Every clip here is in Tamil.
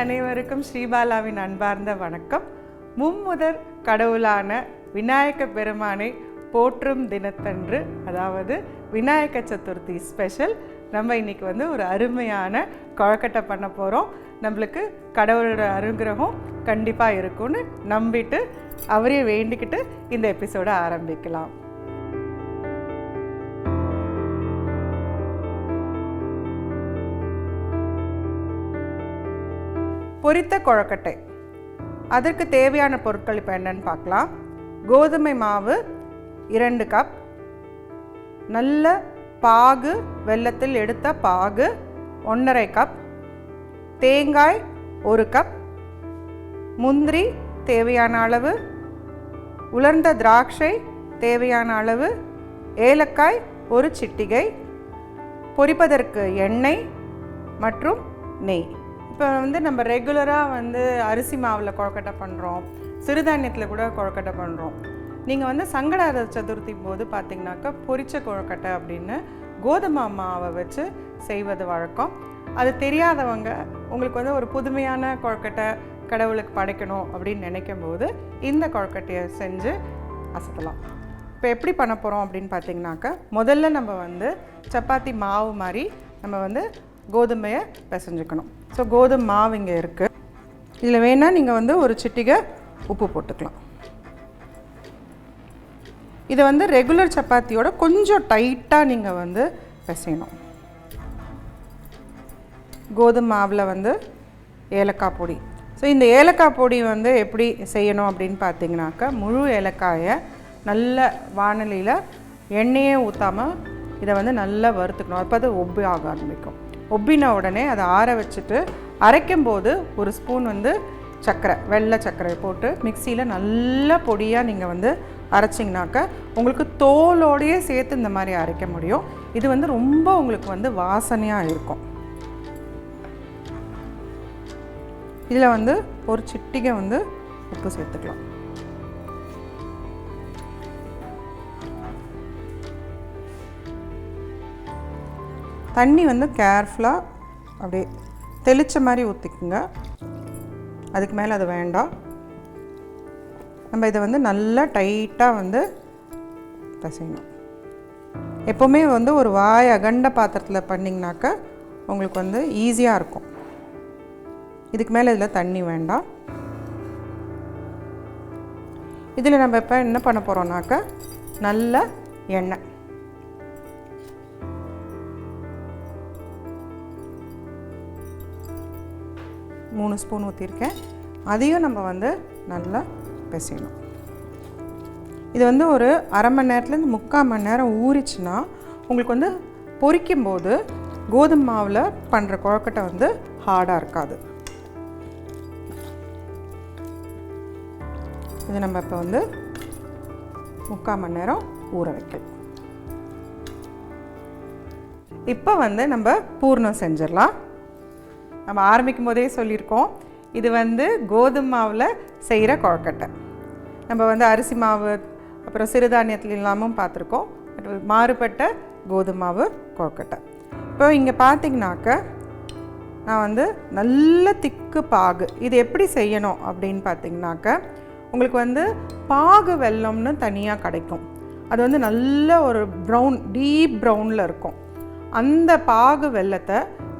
அனைவருக்கும் ஸ்ரீபாலாவின் அன்பார்ந்த வணக்கம். மும்முதற் கடவுளான விநாயக பெருமானை போற்றும் தினத்தன்று அதாவது விநாயக சதுர்த்தி ஸ்பெஷல் நம்ம இன்னைக்கு வந்து ஒரு அருமையான கொழக்கட்டை பண்ண போகிறோம் நம்மளுக்கு கடவுளோட அனுகிரகம் கண்டிப்பாக இருக்கும்னு நம்பிட்டு அவரையே வேண்டிக்கிட்டு இந்த எபிசோடை ஆரம்பிக்கலாம். பொரித்த கொழக்கட்டை. அதற்கு தேவையான பொருட்கள் இப்போ என்னென்னு பார்க்கலாம். கோதுமை மாவு இரண்டு கப் நல்ல பாகு வெல்லத்தில் எடுத்த பாகு ஒன்றரை கப் தேங்காய் ஒரு கப் முந்திரி தேவையான அளவு. உலர்ந்த திராட்சை தேவையான அளவு. ஏலக்காய் ஒரு சிட்டிகை. பொரிப்பதற்கு எண்ணெய் மற்றும் நெய். இப்போ வந்து நம்ம ரெகுலராக வந்து அரிசி மாவில் கொழக்கட்டை பண்ணுறோம் சிறுதானியத்தில் கூட கொழக்கட்டை பண்ணுறோம் நீங்கள் வந்து சங்கடார சதுர்த்தி போது பார்த்தீங்கன்னாக்கா பொரிச்ச கொழக்கட்டை அப்படின்னு கோதுமை மாவை வச்சு செய்வது வழக்கம். அது தெரியாதவங்க உங்களுக்கு வந்து ஒரு புதுமையான கொழக்கட்டை கடவுளுக்கு படைக்கணும் அப்படின்னு நினைக்கும் போது இந்த கொழக்கட்டையை செஞ்சு அசத்தலாம். இப்போ எப்படி பண்ண போகிறோம் அப்படின்னு பார்த்தீங்கன்னாக்கா முதல்ல நம்ம வந்து சப்பாத்தி மாவு மாதிரி நம்ம வந்து கோதுமையை பிசைஞ்சுக்கணும். ஸோ கோதுமை மாவு இங்கே இருக்குது இதில் வேணால் நீங்கள் வந்து ஒரு சிட்டிகை உப்பு போட்டுக்கலாம். இதை வந்து ரெகுலர் சப்பாத்தியோட கொஞ்சம் டைட்டாக நீங்கள் வந்து பிசையணும். கோதுமை மாவில் வந்து ஏலக்காய் பொடி. ஸோ இந்த ஏலக்காய் பொடி வந்து எப்படி செய்யணும் அப்படின்னு பார்த்தீங்கன்னாக்கா முழு ஏலக்காயை நல்ல வானலியில் எண்ணெயே ஊற்றாமல் இதை வந்து நல்லா வறுத்துக்கணும். அப்போ அது ஒப்பி ஆக ஆரம்பிக்கும். ஒப்பின உடனே அதை ஆற வச்சுட்டு அரைக்கும் போது ஒரு ஸ்பூன் வந்து சர்க்கரை வெள்ளை சர்க்கரை போட்டு மிக்சியில் நல்ல பொடியாக நீங்கள் வந்து அரைச்சிங்கனாக்கா உங்களுக்கு தோலோடையே சேர்த்து இந்த மாதிரி அரைக்க முடியும். இது வந்து ரொம்ப உங்களுக்கு வந்து வாசனையாக இருக்கும். இதில் வந்து ஒரு சிட்டிகை வந்து உப்பு சேர்த்துக்கலாம். தண்ணி வந்து கேர்ஃபுல்லாக அப்படியே தெளித்த மாதிரி ஊற்றிக்குங்க அதுக்கு மேலே அது வேண்டாம். நம்ம இதை வந்து நல்லா டைட்டாக வந்து பசையணும். எப்போவுமே வந்து ஒரு வாய் அகண்ட பாத்திரத்தில் பண்ணிங்கனாக்கா உங்களுக்கு வந்து ஈஸியாக இருக்கும். இதுக்கு மேலே இதில் தண்ணி வேண்டாம். இதில் நம்ம இப்போ என்ன பண்ண போகிறோம்னாக்கா நல்ல எண்ணெய். மூணு ஸ்பூன் ஊற்றிருக்கேன் அதையும் நம்ம வந்து நல்லா பிசையணும். இது வந்து ஒரு அரை மணி நேரத்துலேருந்து முக்கால் மணி நேரம் ஊறிச்சுன்னா உங்களுக்கு வந்து பொரிக்கும்போது கோதுமை மாவில் பண்ணுற குழக்கட்டை வந்து ஹார்டாக இருக்காது. இது நம்ம இப்போ வந்து முக்கால் மணி நேரம் ஊற வைக்கலாம். இப்போ வந்து நம்ம பூர்ணம் செஞ்சிடலாம். நம்ம ஆரம்பிக்கும் போதே சொல்லியிருக்கோம். இது வந்து கோதுமை மாவில் செய்கிற கொழக்கட்டை. நம்ம வந்து அரிசி மாவு அப்புறம் சிறுதானியத்தில் இல்லாமல் பார்த்துருக்கோம். மாறுபட்ட கோதுமை மாவு கொழக்கட்டை. இப்போ இங்கே பார்த்தீங்கன்னாக்க நான் வந்து நல்ல திக்கு பாகு. இது எப்படி செய்யணும் அப்படின்னு பார்த்தீங்கன்னாக்க உங்களுக்கு வந்து பாகு வெல்லம்னு தனியாக கிடைக்கும். அது வந்து நல்ல ஒரு ப்ரௌன் டீப் ப்ரௌனில் இருக்கும். அந்த பாகு வெல்லத்தை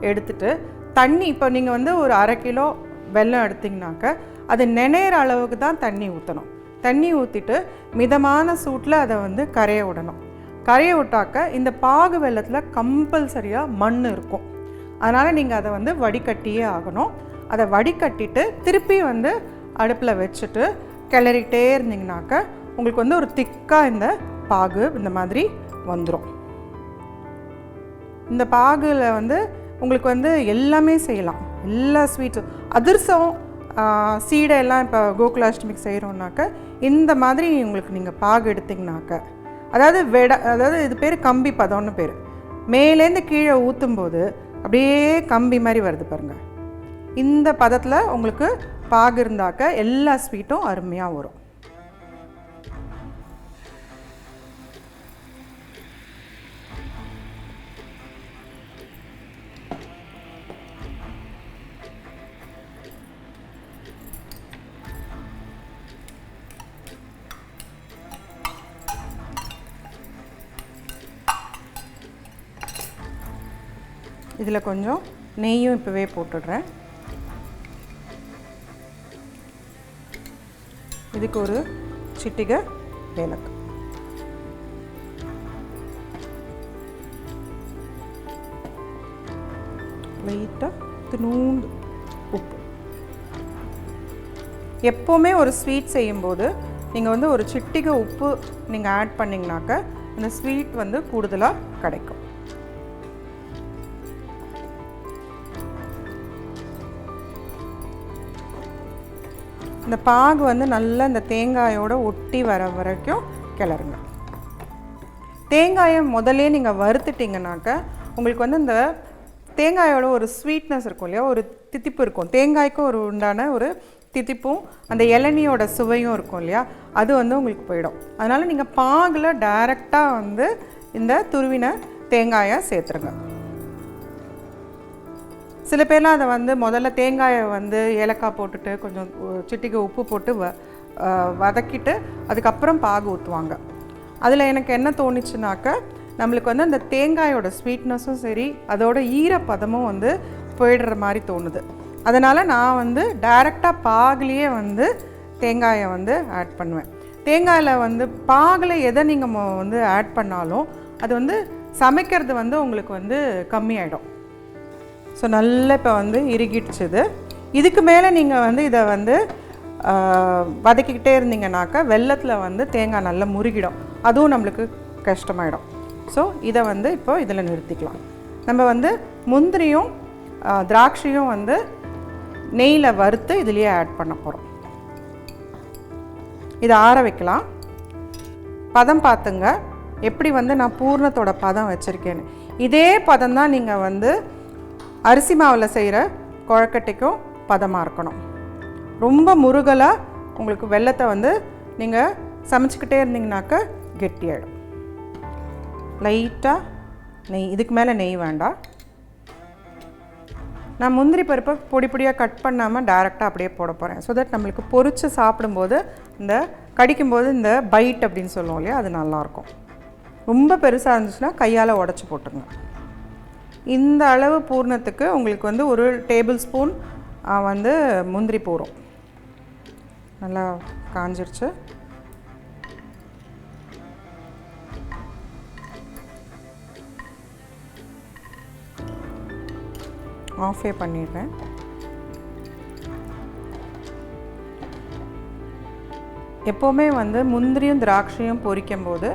எடுத்துட்டு தண்ணி இப்போ நீங்கள் வந்து ஒரு அரை கிலோ வெல்லம் எடுத்திங்கனாக்க அது நினைற அளவுக்கு தான் தண்ணி ஊற்றணும் தண்ணி ஊற்றிட்டு மிதமான சூட்டில் அதை வந்து கரைய விடணும். கரைய விட்டாக்க இந்த பாகு வெள்ளத்தில் கம்பல்சரியாக மண் இருக்கும். அதனால் நீங்கள் அதை வந்து வடிகட்டியே ஆகணும். அதை வடிகட்டிட்டு திருப்பி வந்து அடுப்பில் வச்சுட்டு கிளறிட்டே இருந்தீங்கனாக்க உங்களுக்கு வந்து ஒரு திக்காக இந்த பாகு இந்த மாதிரி வந்துடும் இந்த பாகுல வந்து உங்களுக்கு வந்து எல்லாமே செய்யலாம். எல்லா ஸ்வீட்ஸும் அதிர்சம் சீடை எல்லாம் இப்போ கோகுலாஷ்டமிக்கு செய்கிறோம்னாக்க இந்த மாதிரி உங்களுக்கு நீங்கள் பாகு எடுத்திங்கனாக்க அதாவது வெட அதாவது இது பேர் கம்பி பதம்னு பேர். மேலேருந்து கீழே ஊற்றும்போது அப்படியே கம்பி மாதிரி வருது பாருங்கள் இந்த பதத்தில் உங்களுக்கு பாகு இருந்தாக்க எல்லா ஸ்வீட்டும் அருமையாக வரும். இதில் கொஞ்சம் நெய்யும் இப்போவே போட்டுடுறேன். இதுக்கு ஒரு சிட்டிகை ஏலக்காய் லைட்டாக தினூண்டு உப்பு. எப்போவுமே ஒரு ஸ்வீட் செய்யும்போது நீங்கள் வந்து ஒரு சிட்டிகை உப்பு நீங்கள் ஆட் பண்ணிங்கனாக்க அந்த ஸ்வீட் வந்து கூடுதலாக கிடைக்கும். இந்த பாகு வந்து நல்லா இந்த தேங்காயோட ஒட்டி வர வரைக்கும் கிளறுங்க. தேங்காயை முதல்லே நீங்கள் வறுத்துட்டிங்கனாக்க உங்களுக்கு வந்து இந்த தேங்காயோட ஒரு ஸ்வீட்னஸ் இருக்கும் இல்லையா? ஒரு தித்திப்பு இருக்கும். தேங்காய்க்கும் ஒரு உண்டான ஒரு தித்திப்பும் அந்த இளநியோட சுவையும் இருக்கும் இல்லையா? அது வந்து உங்களுக்கு போயிடும். அதனால் நீங்கள் பாகில் டைரெக்டாக வந்து இந்த துருவின தேங்காயை சேர்த்துருங்க. சில பேர்லாம் அதை வந்து முதல்ல தேங்காயை வந்து ஏலக்காய் போட்டுட்டு கொஞ்சம் சிட்டிக்கு உப்பு போட்டு வ வதக்கிட்டு அதுக்கப்புறம் பாகு ஊற்றுவாங்க அதில் எனக்கு என்ன தோணுச்சுனாக்க நம்மளுக்கு வந்து அந்த தேங்காயோட ஸ்வீட்னஸும் சரி அதோட ஈரப்பதமும் வந்து போயிடுற மாதிரி தோணுது. அதனால் நான் வந்து டைரெக்டாக பாகுலேயே வந்து தேங்காயை வந்து ஆட் பண்ணுவேன். தேங்காயில் வந்து பாகில் எதை நீங்கள் வந்து ஆட் பண்ணாலும் அது வந்து சமைக்கிறது வந்து உங்களுக்கு வந்து கம்மியாயிடும். ஸோ நல்லா இப்போ வந்து இறுகிடுச்சுது. இதுக்கு மேலே நீங்கள் வந்து இதை வந்து வதக்கிக்கிட்டே இருந்தீங்கன்னாக்கா வெள்ளத்தில் வந்து தேங்காய் நல்லா முருகிடும். அதுவும் நம்மளுக்கு கஷ்டமாயிடும். ஸோ இதை வந்து இப்போ இதில் நிறுத்திக்கலாம். நம்ம வந்து முந்திரியும் திராட்சையும் வந்து நெய்யில் வறுத்து இதுலேயே ஆட் பண்ண போகிறோம் இதை ஆற வைக்கலாம். பதம் பார்த்துங்க எப்படி வந்து நான் பூர்ணத்தோட பதம் வச்சுருக்கேன்னு. இதே பதம் தான் நீங்கள் வந்து அரிசி மாவில் செய்கிற குழக்கட்டைக்கும் பதமாக இருக்கணும். ரொம்ப முருகலாக உங்களுக்கு வெள்ளத்தை வந்து நீங்கள் சமைச்சிக்கிட்டே இருந்தீங்கனாக்க கெட்டியாயிடும். லைட்டாக நெய் இதுக்கு மேலே நெய் வேண்டாம். நான் முந்திரி பருப்பை பொடி பொடியாக கட் பண்ணாமல் டைரெக்டாக அப்படியே போட போகிறேன் ஸோ தட் நம்மளுக்கு பொரித்து சாப்பிடும்போது இந்த கடிக்கும்போது இந்த பைட் அப்படின்னு சொல்லுவோம் இல்லையா அது நல்லாயிருக்கும் ரொம்ப பெருசாக இருந்துச்சுன்னா கையால் உடச்சி போட்டுங்க இந்த அளவு பூர்ணத்துக்கு உங்களுக்கு வந்து ஒரு டேபிள் ஸ்பூன் வந்து முந்திரி பூரும். நல்லா காஞ்சிருச்சு. ஆஃபே பண்ணிடுறேன். எப்போவுமே வந்து முந்திரியும் திராட்சையும் பொரிக்கும் போது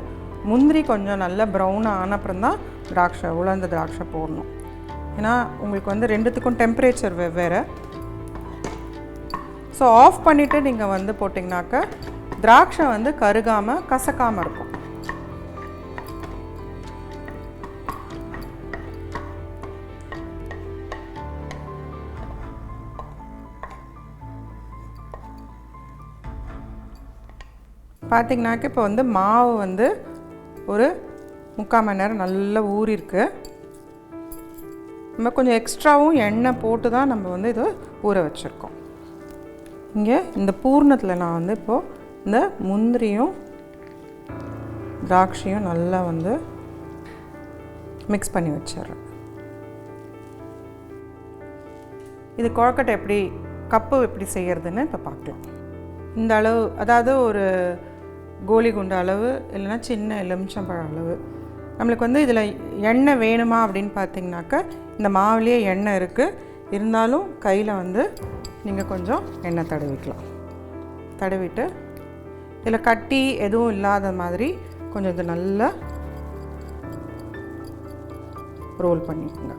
முந்திரி கொஞ்சம் நல்லா ப்ரௌன் ஆன அப்புறம் தான் திராட்சை உலர்ந்த திராட்சை போடணும். ஏன்னா உங்களுக்கு வந்து ரெண்டுத்துக்கும் டெம்பரேச்சர் வெவ்வேறு ஸோ ஆஃப் பண்ணிவிட்டு நீங்கள் வந்து போட்டிங்கனாக்க திராட்சை வந்து கருகாமல் கசக்காமல் இருக்கும். பார்த்தீங்கன்னாக்க இப்போ வந்து மாவு வந்து ஒரு முக்கால் மணி நேரம் நல்லா ஊறிருக்கு. நம்ம கொஞ்சம் எக்ஸ்ட்ராவும் எண்ணெய் போட்டு தான் நம்ம வந்து இதை ஊற வச்சுருக்கோம். இங்கே இந்த பூர்ணத்தில் நான் வந்து இப்போது இந்த முந்திரியும் திராட்சையும் நல்லா வந்து மிக்ஸ் பண்ணி வச்சிடுறேன். இது குழக்கட்டை எப்படி கப்பு எப்படி செய்யறதுன்னு இப்போ பார்க்கலாம். இந்த அளவு அதாவது ஒரு கோலி குண்டு அளவு இல்லைன்னா சின்ன எலுமிச்சம்பழம் அளவு நம்மளுக்கு வந்து இதில் எண்ணெய் வேணுமா அப்படின்னு பார்த்தீங்கன்னாக்கா இந்த மாவுலேயே எண்ணெய் இருக்குது இருந்தாலும் கையில் வந்து நீங்கள் கொஞ்சம் எண்ணெய் தடவிக்கலாம். தடவிட்டு இதில் கட்டி எதுவும் இல்லாத மாதிரி கொஞ்சம் இது நல்லா ரோல் பண்ணிக்கோங்க.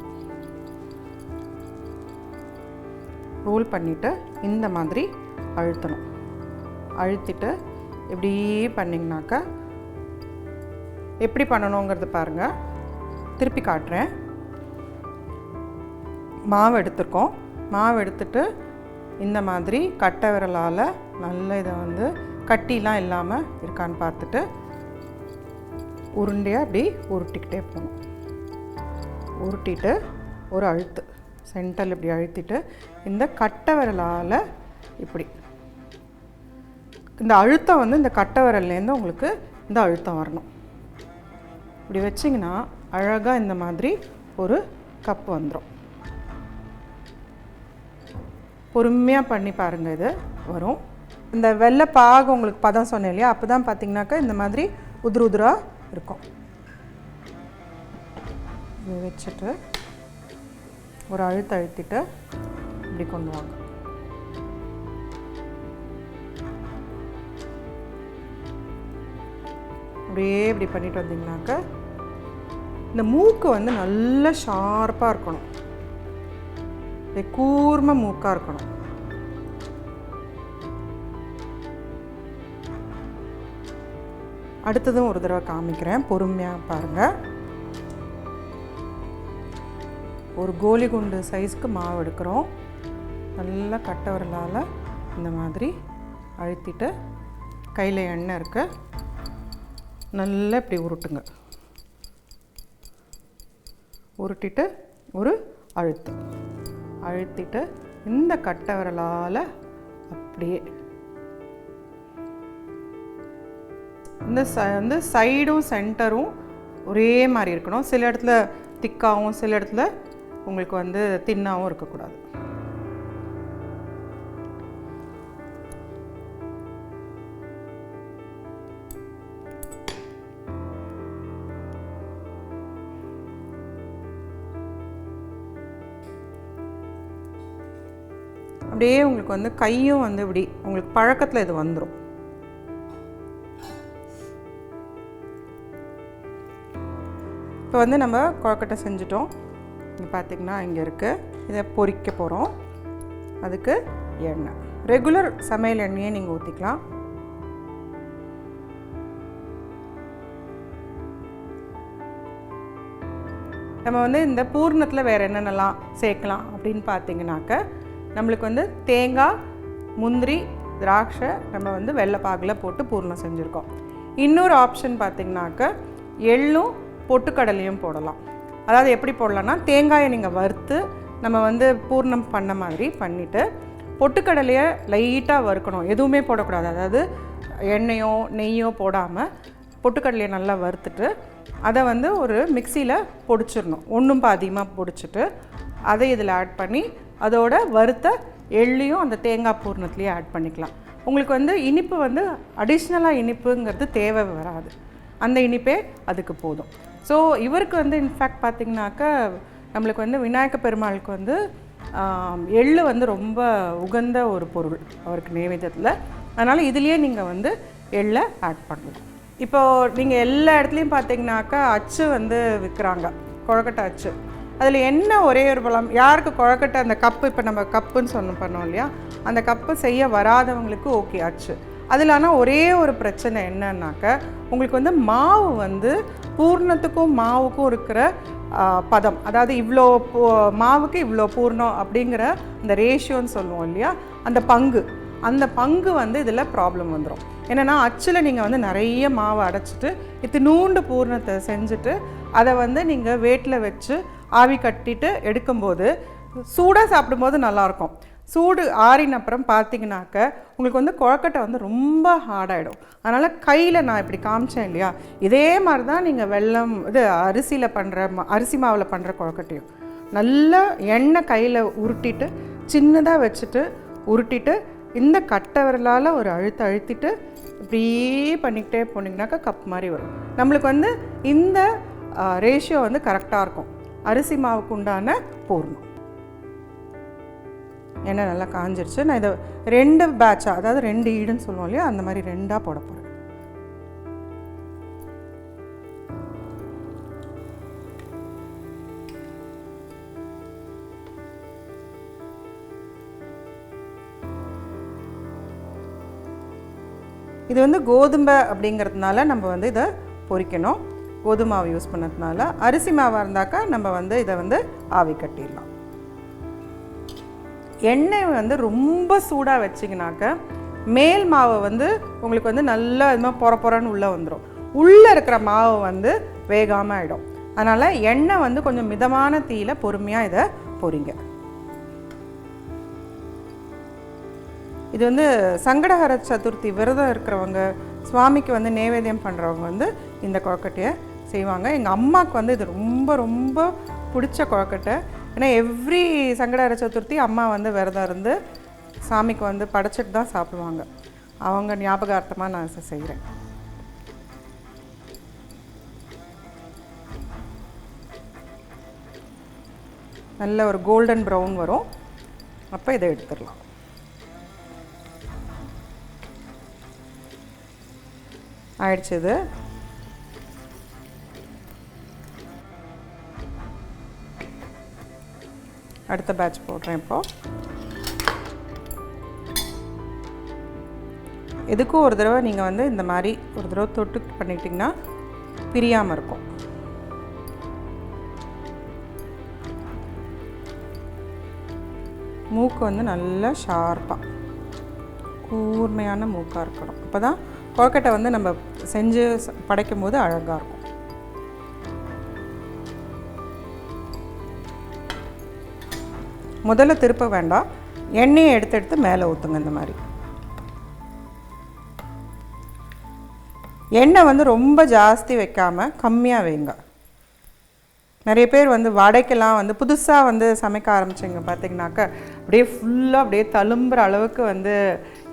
ரோல் பண்ணிவிட்டு இந்த மாதிரி அழுத்தணும். அழுத்திட்டு இப்படி பண்ணிங்கனாக்கா எப்படி பண்ணணுங்கிறது பாருங்கள் திருப்பி காட்டுறேன். மாவு எடுத்துருக்கோம். மாவு எடுத்துட்டு இந்த மாதிரி கட்டை விரலால் நல்ல இதை வந்து கட்டிலாம் இல்லாமல் இருக்கான்னு பார்த்துட்டு உருண்டையாக அப்படி உருட்டிக்கிட்டே போகணும். உருட்டிட்டு ஒரு அழுத்து சென்டரில் இப்படி அழுத்திட்டு இந்த கட்டை விரலால் இப்படி. இந்த அழுத்தம் வந்து இந்த கட்டை விரல்லேருந்து உங்களுக்கு இந்த அழுத்தம் வரணும். இப்படி வச்சிங்கன்னா அழகாக இந்த மாதிரி ஒரு கப் வந்துடும் பொறுமையாக பண்ணி பாருங்கள் இது வரும். இந்த வெள்ளை பாகு உங்களுக்கு பதம் சொன்னேன் இல்லையா? அப்போ தான் பார்த்தீங்கன்னாக்கா இந்த மாதிரி உதிரு உதிராக இருக்கும். இதை வச்சுட்டு ஒரு அழுத்த அழுத்திட்டு இப்படி கொண்டு வாங்க. அப்படியே இப்படி பண்ணிட்டு வந்தீங்கனாக்க இந்த மூக்கு வந்து நல்ல ஷார்ப்பாக இருக்கணும். கூர்ம மூக்காக இருக்கணும். அடுத்ததும் ஒரு தடவை காமிக்கிறேன். பொறுமையாக பாருங்கள் ஒரு கோலி குண்டு சைஸ்க்கு மாவு எடுக்கிறோம். நல்லா கட்டை விரலால் இந்த மாதிரி அழுத்திட்டு கையில் எண்ணெய் இருக்கு. நல்லா இப்படி உருட்டுங்க. உருட்டிட்டு ஒரு அழுத்து. அழுத்திட்டு இந்த கட்டை விரலால் அப்படியே. இந்த ச வந்து சைடும் சென்டரும் ஒரே மாதிரி இருக்கணும். சில இடத்துல திக்காகவும் சில இடத்துல உங்களுக்கு வந்து தின்னாகவும் இருக்கக்கூடாது. அப்படியே உங்களுக்கு வந்து கையும் வந்து இப்படி உங்களுக்கு பழக்கத்தில் இது வந்துடும் இப்போ வந்து நம்ம கொழக்கட்டை செஞ்சுட்டோம். இங்கே பார்த்தீங்கன்னா இங்கே இருக்குது இதை பொறிக்க போகிறோம் அதுக்கு எண்ணெய். ரெகுலர் சமையல் எண்ணெயை நீங்கள் ஊற்றிக்கலாம் நம்ம வந்து இந்த பூர்ணத்தில் வேறு என்னென்னலாம் சேர்க்கலாம் அப்படின்னு பார்த்தீங்கன்னாக்க நம்மளுக்கு வந்து தேங்காய் முந்திரி திராட்சை நம்ம வந்து வெள்ளைப்பாகில் போட்டு பூர்ணம் செஞ்சுருக்கோம். இன்னொரு ஆப்ஷன் பார்த்திங்கனாக்கா எள்ளும் பொட்டுக்கடலையும் போடலாம். அதாவது எப்படி போடலாம்னா தேங்காயை நீங்கள் வறுத்து நம்ம வந்து பூர்ணம் பண்ண மாதிரி பண்ணிவிட்டு பொட்டுக்கடலையை லைட்டாக வறுக்கணும். எதுவுமே போடக்கூடாது. அதாவது எண்ணெயோ நெய்யோ போடாமல் பொட்டுக்கடலையை நல்லா வறுத்துட்டு அதை வந்து ஒரு மிக்சியில் பொடிச்சிடணும். ஒன்றும் பாதியமாக பொடிச்சிட்டு அதை இதில் ஆட் பண்ணி அதோட வறுத்த எள்ளையும் அந்த தேங்காய் பூர்ணத்துலேயே ஆட் பண்ணிக்கலாம். உங்களுக்கு வந்து இனிப்பு வந்து அடிஷ்னலாக இனிப்புங்கிறது தேவை வராது. அந்த இனிப்பே அதுக்கு போதும். ஸோ இவருக்கு வந்து இன்ஃபேக்ட் பார்த்திங்கனாக்கா நம்மளுக்கு வந்து விநாயக பெருமாளுக்கு வந்து எள்ளு வந்து ரொம்ப உகந்த ஒரு பொருள் அவருக்கு நைவேத்தியத்தில். அதனால் இதுலேயே நீங்கள் வந்து எள்ளை ஆட் பண்ணலாம். இப்போது நீங்கள் எல்லா இடத்துலையும் பார்த்தீங்கன்னாக்கா அச்சு வந்து விற்கிறாங்க கொழக்கட்டை அச்சு. அதில் என்ன ஒரே ஒரு பழம் யாருக்கு குழக்கட்டை அந்த கப்பு இப்போ நம்ம கப்புன்னு சொன்ன பண்ணோம் இல்லையா? அந்த கப்பு செய்ய வராதவங்களுக்கு ஓகே ஆச்சு. அதில் ஆனால் ஒரே ஒரு பிரச்சனை என்னன்னாக்க உங்களுக்கு வந்து மாவு வந்து பூர்ணத்துக்கும் மாவுக்கும் இருக்கிற பதம். அதாவது இவ்வளோ பூ- மாவுக்கு இவ்வளோ பூர்ணம் அப்படிங்கிற அந்த ரேஷியோன்னு சொல்லுவோம் இல்லையா? அந்த பங்கு. அந்த பங்கு வந்து இதில் ப்ராப்ளம் வந்துடும் என்னென்னா அச்சில் நீங்கள் வந்து நிறைய மாவை அடைச்சிட்டு இத்தினூண்டு பூர்ணத்தை செஞ்சுட்டு அதை வந்து நீங்கள் வேட்டில் வச்சு ஆவி கட்டிட்டு எடுக்கும்போது சூடாக சாப்பிடும்போது நல்லாயிருக்கும். சூடு ஆறின அப்புறம் பார்த்தீங்கன்னாக்க உங்களுக்கு வந்து குழக்கட்டை வந்து ரொம்ப ஹார்டாகிடும் அதனால் கையில் நான் இப்படி காமிச்சேன் இல்லையா? இதே மாதிரி தான் நீங்கள் வெள்ளம் இது அரிசியில் பண்ணுற அரிசி மாவில் பண்ணுற குழக்கட்டையும். நல்லா எண்ணெய் கையில் உருட்டிட்டு சின்னதாக வச்சுட்டு உருட்டிட்டு இந்த கட்டை விரலால் ஒரு அழுத்த அழுத்திட்டு இப்படியே பண்ணிக்கிட்டே போனீங்கன்னாக்கா கப் மாதிரி வரும். நம்மளுக்கு வந்து இந்த ரேஷியோ வந்து கரெக்டாக இருக்கும். அரிசி மாவுக்கு உண்டான பூர்ணம் எண்ணெய் நல்லா காஞ்சிருச்சு. நான் இதை ரெண்டு பேட்சாக அதாவது ரெண்டு ஈடுன்னு சொல்லுவோம் இல்லையா? அந்த மாதிரி ரெண்டாக போட போகிறேன் இது வந்து கோதுமை அப்படிங்கிறதுனால நம்ம வந்து இதை பொரிக்கணும் கோதுமை மாவு யூஸ் பண்ணதுனால அரிசி மாவாக இருந்தாக்கா நம்ம வந்து இதை வந்து ஆவி கட்டிடலாம். எண்ணெய் வந்து ரொம்ப சூடாக வச்சிங்கனாக்க மேல் மாவை வந்து உங்களுக்கு வந்து நல்லா இது மாதிரி பொற பொறன்னு உள்ளே வந்துடும் உள்ளே இருக்கிற மாவு வந்து வேகாமல் ஆகிடும் அதனால் எண்ணெய் வந்து கொஞ்சம் மிதமான தீயில் பொறுமையாக இதை பொறிங்க இது வந்து சங்கடஹர சதுர்த்தி விரதம் இருக்கிறவங்க சுவாமிக்கு வந்து நைவேத்தியம் பண்ணுறவங்க வந்து இந்த கொழக்கட்டையை செய்வாங்க. எங்கள் அம்மாவுக்கு வந்து இது ரொம்ப ரொம்ப பிடிச்ச கொழக்கட்டை. ஏன்னா எவ்ரி சங்கடார சதுர்த்தி அம்மா வந்து விரதம் இருந்து சாமிக்கு வந்து படைச்சிட்டு தான் சாப்பிடுவாங்க. அவங்க ஞாபகார்த்தமாக நான் செய்கிறேன் நல்ல ஒரு கோல்டன் ப்ரௌன் வரும். அப்போ இதை எடுத்துடலாம். ஆயிடுச்சு இது. அடுத்த பேட்ச் போடுறேன் இப்போது எதுக்கும் ஒரு தடவை நீங்கள் வந்து இந்த மாதிரி ஒரு தடவை தொட்டு பண்ணிட்டீங்கன்னா பிரியாமல் இருக்கும். மூக்கு வந்து நல்லா ஷார்ப்பாக கூர்மையான மூக்காக இருக்கணும். அப்போ தான் கொழக்கட்டை வந்து நம்ம செஞ்சு படைக்கும் போது அழகாக இருக்கும். முதல்ல திருப்ப வேண்டாம். எண்ணெயை எடுத்து எடுத்து மேலே ஊற்றுங்க இந்த மாதிரி. எண்ணெய் வந்து ரொம்ப ஜாஸ்தி வைக்காமல் கம்மியாக வைங்க. நிறைய பேர் வந்து வடைக்கெல்லாம் வந்து புதுசாக வந்து சமைக்க ஆரம்பிச்சிங்க பார்த்தீங்கன்னாக்க அப்படியே ஃபுல்லாக அப்படியே தழும்புற அளவுக்கு வந்து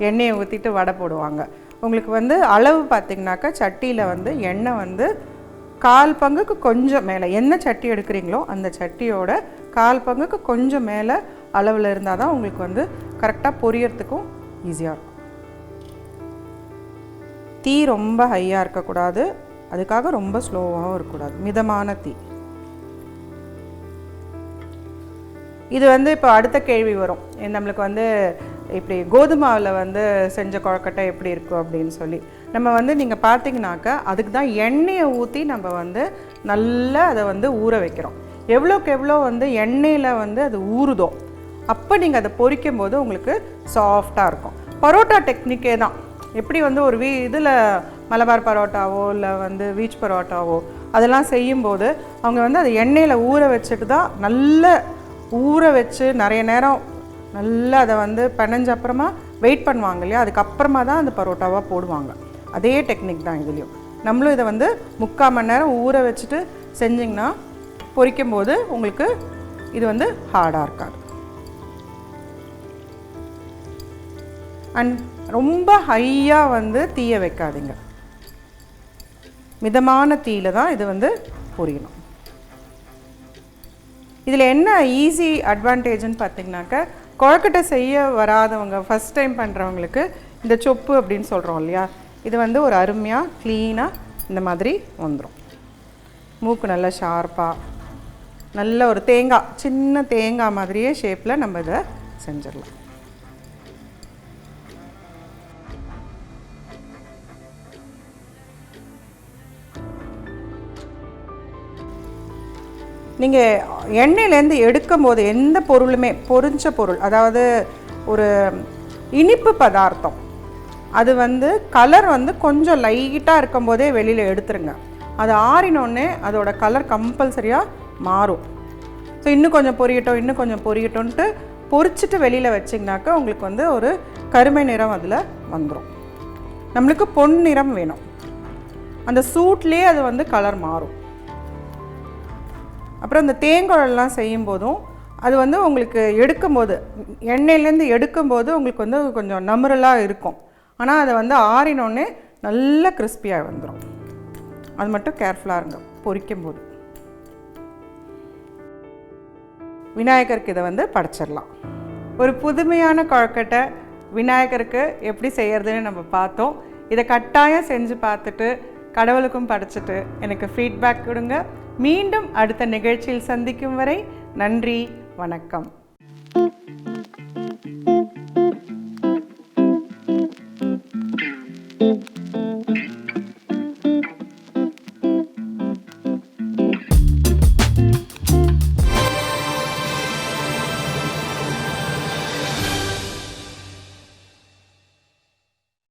எண்ணெயை ஊற்றிட்டு வடை போடுவாங்க. உங்களுக்கு வந்து அளவு பார்த்தீங்கன்னாக்கா சட்டியில் வந்து எண்ணெய் வந்து கால் பங்குக்கு கொஞ்சம் மேலே என்ன சட்டி எடுக்கிறீங்களோ அந்த சட்டியோட கால் பங்குக்கு கொஞ்சம் மேலே அளவில் இருந்தால் தான் உங்களுக்கு வந்து கரெக்டாக பொரியறதுக்கும் ஈஸியாக இருக்கும். தீ ரொம்ப ஹையாக இருக்கக்கூடாது அதுக்காக ரொம்ப ஸ்லோவாகவும் இருக்கக்கூடாது மிதமான தீ. இது வந்து இப்போ அடுத்த கேள்வி வரும். நம்மளுக்கு வந்து இப்படி கோதுமாவில் வந்து செஞ்ச கொழக்கட்டை எப்படி இருக்கும் அப்படின்னு சொல்லி. நம்ம வந்து நீங்கள் பார்த்தீங்கன்னாக்கா அதுக்கு தான் எண்ணெயை ஊற்றி நம்ம வந்து நல்லா அதை வந்து ஊற வைக்கிறோம். எவ்வளோக்கு எவ்வளோ வந்து எண்ணெயில் வந்து அது ஊறுதோ அப்போ நீங்கள் அதை பொரிக்கும் போது உங்களுக்கு சாஃப்டாக இருக்கும். பரோட்டா டெக்னிக்கே தான். எப்படி வந்து ஒரு வீ இதில் மலபார் பரோட்டாவோ இல்லை வந்து வீச் பரோட்டாவோ அதெல்லாம் செய்யும்போது அவங்க வந்து அதை எண்ணெயில் ஊற வச்சுட்டு தான் நல்ல ஊற வச்சு நிறைய நேரம் நல்லா அதை வந்து பிணைஞ்ச அப்புறமா வெயிட் பண்ணுவாங்க இல்லையா? அதுக்கப்புறமா தான் அந்த பரோட்டாவாக போடுவாங்க. அதே டெக்னிக் தான் இதுலேயும். நம்மளும் இதை வந்து முக்கால் மணி நேரம் ஊற வச்சுட்டு செஞ்சிங்கன்னா பொரிக்கும் போது உங்களுக்கு இது வந்து ஹார்டாக இருக்காது. அண்ட் ரொம்ப ஹையாக வந்து தீயை வைக்காதீங்க. மிதமான தீயில தான் இது வந்து பொரியணும். இதில் என்ன ஈஸி அட்வான்டேஜ்னு பார்த்தீங்கன்னாக்க கொழக்கட்டை செய்ய வராதவங்க ஃபஸ்ட் டைம் பண்ணுறவங்களுக்கு இந்த சொப்பு அப்படின்னு சொல்கிறோம் இல்லையா? இது வந்து ஒரு அருமையாக க்ளீனாக இந்த மாதிரி வந்துடும் மூக்கு நல்லா ஷார்ப்பாக நல்ல ஒரு தேங்காய் சின்ன தேங்காய் மாதிரியே ஷேப்பில் நம்ம இதை செஞ்சிடலாம். நீங்கள் எண்ணெயிலேருந்து எடுக்கும்போது எந்த பொருளுமே பொரிஞ்ச பொருள் அதாவது ஒரு இனிப்பு பதார்த்தம் அது வந்து கலர் வந்து கொஞ்சம் லைட்டாக இருக்கும்போதே வெளியில் எடுத்துருங்க. அது ஆறினோடனே அதோட கலர் கம்பல்சரியாக மாறும். ஸோ இன்னும் கொஞ்சம் பொரியட்டும் இன்னும் கொஞ்சம் பொரியட்டும்ன்ட்டு பொரிச்சிட்டு வெளியில் வச்சிங்கனாக்கா உங்களுக்கு வந்து ஒரு கருமை நிறம் அதில் வந்துடும் நம்மளுக்கு பொன் நிறம் வேணும். அந்த சூட்லேயே அது வந்து கலர் மாறும். அப்புறம் இந்த தேங்குழல்லாம் செய்யும்போதும் அது வந்து உங்களுக்கு எடுக்கும்போது எண்ணெயிலேருந்து எடுக்கும்போது உங்களுக்கு வந்து கொஞ்சம் நமுறலாக இருக்கும். ஆனால் அதை வந்து ஆறினோடனே நல்ல கிறிஸ்பியாக வந்துடும் அது மட்டும் கேர்ஃபுல்லாக இருங்க பொரிக்கும்போது. விநாயகருக்கு இதை வந்து படைச்சிடலாம். ஒரு புதுமையான கொழக்கட்டை விநாயகருக்கு எப்படி செய்கிறதுன்னு நம்ம பார்த்தோம். இதை கட்டாயம் செஞ்சு பார்த்துட்டு கடவுளுக்கும் படைச்சிட்டு எனக்கு ஃபீட்பேக் கொடுங்க. மீண்டும் அடுத்த நிகழ்ச்சியில் சந்திக்கும் வரை நன்றி வணக்கம்.